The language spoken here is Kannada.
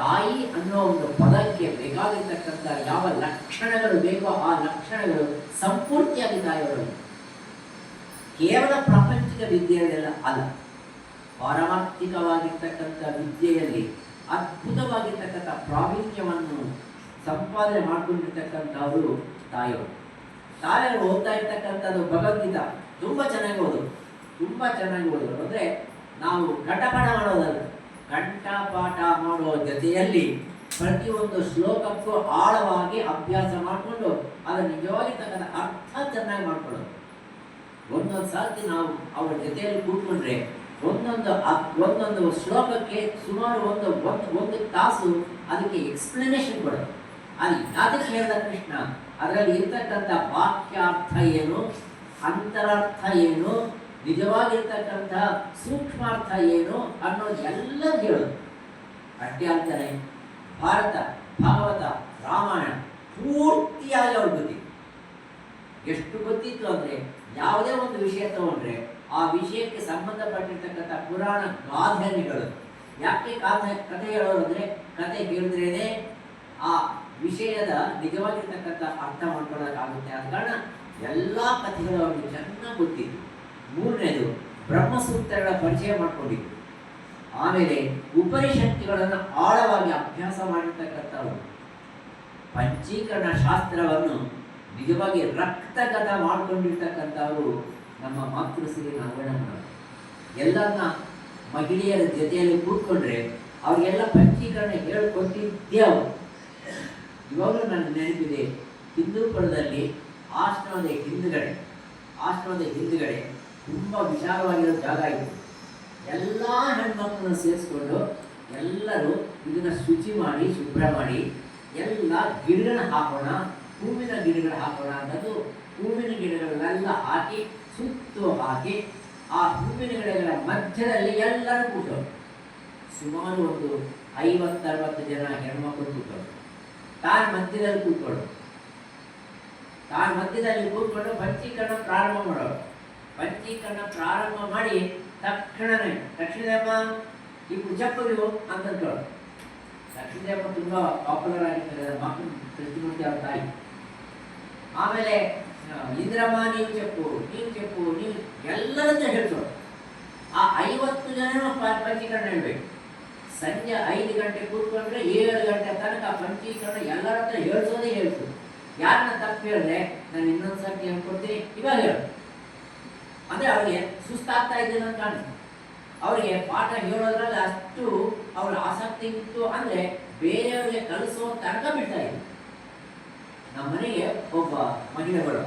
ತಾಯಿ ಅನ್ನೋ ಒಂದು ಪದಕ್ಕೆ ಬೇಕಾಗಿರ್ತಕ್ಕಂಥ ಯಾವ ಲಕ್ಷಣಗಳು ಬೇಕೋ ಆ ಲಕ್ಷಣಗಳು ಸಂಪೂರ್ತಿಯಾಗಿ ತಾಯಿಯವರು ಕೇವಲ ಪ್ರಾಪಂಚಿಕ ವಿದ್ಯೆಯಲ್ಲೆಲ್ಲ ಅಲ್ಲ. ಪಾರಮಾರ್ಥಿಕವಾಗಿರ್ತಕ್ಕಂಥ ವಿದ್ಯೆಯಲ್ಲಿ ಅದ್ಭುತವಾಗಿರ್ತಕ್ಕಂಥ ಪ್ರಾವೀಣ್ಯವನ್ನು ಸಂಪಾದನೆ ಮಾಡಿಕೊಂಡಿರ್ತಕ್ಕಂಥವರು ತಾಯಿಯವರು. ತಾಯಿಯವರು ಓದ್ತಾ ಇರ್ತಕ್ಕಂಥದ್ದು ಭಗವದ್ಗೀತ ತುಂಬ ಚೆನ್ನಾಗಿ ಓದು, ತುಂಬ ಚೆನ್ನಾಗಿ ಓದೋದು ಅಂದರೆ ನಾವು ಕಟಪಾಠ ಮಾಡೋದಲ್ಲ. ಕಂಠಪಾಠ ಮಾಡುವ ಜೊತೆಯಲ್ಲಿ ಪ್ರತಿಯೊಂದು ಶ್ಲೋಕಕ್ಕೂ ಆಳವಾಗಿ ಅಭ್ಯಾಸ ಮಾಡಿಕೊಂಡು ಅದರ ನಿಜವಾಗಿರ್ತಕ್ಕಂಥ ಅರ್ಥ ಚೆನ್ನಾಗಿ ಮಾಡ್ಕೊಳ್ಳೋದು. ಒಂದೊಂದು ಸಾರ್ತಿ ನಾವು ಅವರ ಜೊತೆಯಲ್ಲಿ ಕೂತ್ಕೊಂಡ್ರೆ ಒಂದೊಂದು ಒಂದೊಂದು ಶ್ಲೋಕಕ್ಕೆ ಸುಮಾರು ಒಂದು ಒಂದು ಒಂದು ತಾಸು ಅದಕ್ಕೆ ಎಕ್ಸ್ಪ್ಲನೇಷನ್ ಕೊಡೋದು. ಅದು ಯಾತಕ್ಕೆ ಹೇಳಿದ ಕೃಷ್ಣ? ಅದರಲ್ಲಿ ಇರ್ತಕ್ಕಂಥ ವಾಕ್ಯಾರ್ಥ ಏನು? ಅಂತರಾರ್ಥ ಏನು? ನಿಜವಾಗಿರ್ತಕ್ಕಂಥ ಸೂಕ್ಷ್ಮಾರ್ಥ ಏನು ಅನ್ನೋದು ಎಲ್ಲ ಹೇಳೋದು. ಅಷ್ಟೇ ಭಾರತ, ಭಾಗವತ, ರಾಮಾಯಣ ಪೂರ್ತಿಯಾಗಿ ಅವ್ರ ಗೊತ್ತಿತ್ತು ಎಷ್ಟು ಗೊತ್ತಿತ್ತು ಅಂದರೆ, ಯಾವುದೇ ಒಂದು ವಿಷಯ ತಗೊಂಡ್ರೆ ಆ ವಿಷಯಕ್ಕೆ ಸಂಬಂಧಪಟ್ಟಿರ್ತಕ್ಕಂಥ ಪುರಾಣ ಗಾಥೆಗಳು. ಯಾಕೆ ಕಾಥೆ ಕಥೆ ಹೇಳೋರು ಅಂದರೆ ಕತೆ ಹೇಳಿದ್ರೇನೆ ಆ ವಿಷಯದ ನಿಜವಾಗಿರ್ತಕ್ಕಂಥ ಅರ್ಥ ಮಾಡ್ಕೊಳ್ಳೋಕ್ಕಾಗುತ್ತೆ ಆದ ಕಾರಣ ಎಲ್ಲ ಕಥೆಗಳು ಅವ್ರಿಗೆ ಚೆನ್ನಾಗಿ ಗೊತ್ತಿತ್ತು ಮೂರನೇದು ಬ್ರಹ್ಮಸೂತ್ರಗಳ ಪರಿಚಯ ಮಾಡಿಕೊಂಡಿದ್ದು ಆಮೇಲೆ ಉಪನಿಷತ್ತುಗಳನ್ನು ಆಳವಾಗಿ ಅಭ್ಯಾಸ ಮಾಡಿರ್ತಕ್ಕಂಥವ್ರು ಪಂಚೀಕರಣ ಶಾಸ್ತ್ರವನ್ನು ನಿಜವಾಗಿ ರಕ್ತಗತ ಮಾಡಿಕೊಂಡಿರ್ತಕ್ಕಂಥವರು ನಮ್ಮ ಮಾತೃಶ್ರೀ ನಾಗಣ್ಣನವರು ಎಲ್ಲರನ್ನ ಮಹಿಳೆಯರ ಜೊತೆಯಲ್ಲಿ ಕೂತ್ಕೊಂಡ್ರೆ ಅವ್ರಿಗೆಲ್ಲ ಪಂಚೀಕರಣ ಹೇಳ್ಕೊಟ್ಟಿದ್ದೇ ಅವರು ಇವಾಗಲೂ ನನ್ನ ನೆನಪಿದೆ, ಹಿಂದೂಪುರದಲ್ಲಿ ಆಶ್ರಮದ ಹಿಂದುಗಡೆ ಆಶ್ರಮದ ಹಿಂದುಗಡೆ ತುಂಬ ವಿಶಾಲವಾಗಿರೋ ಜಾಗ ಇದೆ. ಎಲ್ಲ ಹೆಣ್ಮಕ್ಳನ್ನ ಸೇರಿಸ್ಕೊಂಡು ಎಲ್ಲರೂ ಇದನ್ನ ಶುಚಿ ಮಾಡಿ, ಶುಭ್ರ ಮಾಡಿ, ಎಲ್ಲ ಗಿಡಗಳನ್ನ ಹಾಕೋಣ, ಹೂವಿನ ಗಿಡಗಳು ಹಾಕೋಣ ಅನ್ನೋದು ಹೂವಿನ ಗಿಡಗಳನ್ನೆಲ್ಲ ಹಾಕಿ ಸುತ್ತು ಹಾಕಿ, ಆ ಹೂವಿನ ಗಿಡಗಳ ಮಧ್ಯದಲ್ಲಿ ಎಲ್ಲರೂ ಕೂತರು ಸುಮಾರು ಒಂದು ಐವತ್ತರವತ್ತು ಜನ ಹೆಣ್ಮಕ್ಳು ಕೂತರು ತಾನು ಮಧ್ಯದಲ್ಲಿ ಕೂತ್ಕೊಳ್ಳೋರು. ತಾನು ಮಧ್ಯದಲ್ಲಿ ಕೂತ್ಕೊಂಡು ಪಂಚೀಕರಣ ಪ್ರಾರಂಭ ಮಾಡೋರು. ಪಂಚೀಕರಣ ಪ್ರಾರಂಭ ಮಾಡಿ ತಕ್ಷಣವೇ ತಕ್ಷಣದೇವ ಈ ಕುಚಪ್ಪಗಿರು ಅಂತ ಕೇಳೋರು ತಕ್ಷಣದೇವ ತುಂಬ ಪಾಪ್ಯುಲರ್ ಆಗಿರ್ತಾರೆ ಮಕ್ಕಳು ಕೃಷ್ಣಮೂರ್ತಿ ಅವ್ರ ತಾಯಿ ಆಮೇಲೆ ಆ, ಇಂದ್ರಮ್ಮ ನೀವು చెప్పు ನೀವು చెప్పು ನೀವು ಎಲ್ಲರನ್ನ ಹೇಳ್ಸೋರು ಆ ಐವತ್ತು ಜನ ಪಂಚೀಕರಣ ಹೇಳ್ಬೇಕು ಸಂಜೆ ಐದು ಗಂಟೆ ಕೂತ್ಕೊಂಡ್ರೆ ಏಳು ಗಂಟೆ ತನಕ ಪಂಚೀಕರಣ ಎಲ್ಲರ ಹತ್ರ ಹೇಳ್ಸೋದೇ ಹೇಳ್ಸು ಯಾರನ್ನ ತಪ್ಪು ಹೇಳಿದ್ರೆ ನಾನು ಇನ್ನೊಂದು ಸರ್ತಿ ಹೇಳ್ಕೊಡ್ತೀನಿ ಇವಾಗ ಹೇಳು ಅಂದ್ರೆ ಅವರಿಗೆ ಸುಸ್ತಾಗ್ತಾ ಇದೆ ಅಂತ ಕಾಣಿಸ್ತು ಅವರಿಗೆ ಪಾಠ ಹೇಳೋದ್ರಲ್ಲಿ ಅಷ್ಟು ಅವರ ಆಸಕ್ತಿ ಇತ್ತು ಅಂದ್ರೆ ಬೇರೆಯವರಿಗೆ ಕಲಿಸೋ ತನಕ ಬಿಡ್ತಾ ಇದ್ರು. ನಮ್ಮ ಮನೆಗೆ ಒಬ್ಬ ಮಹಿಳೆಗಳು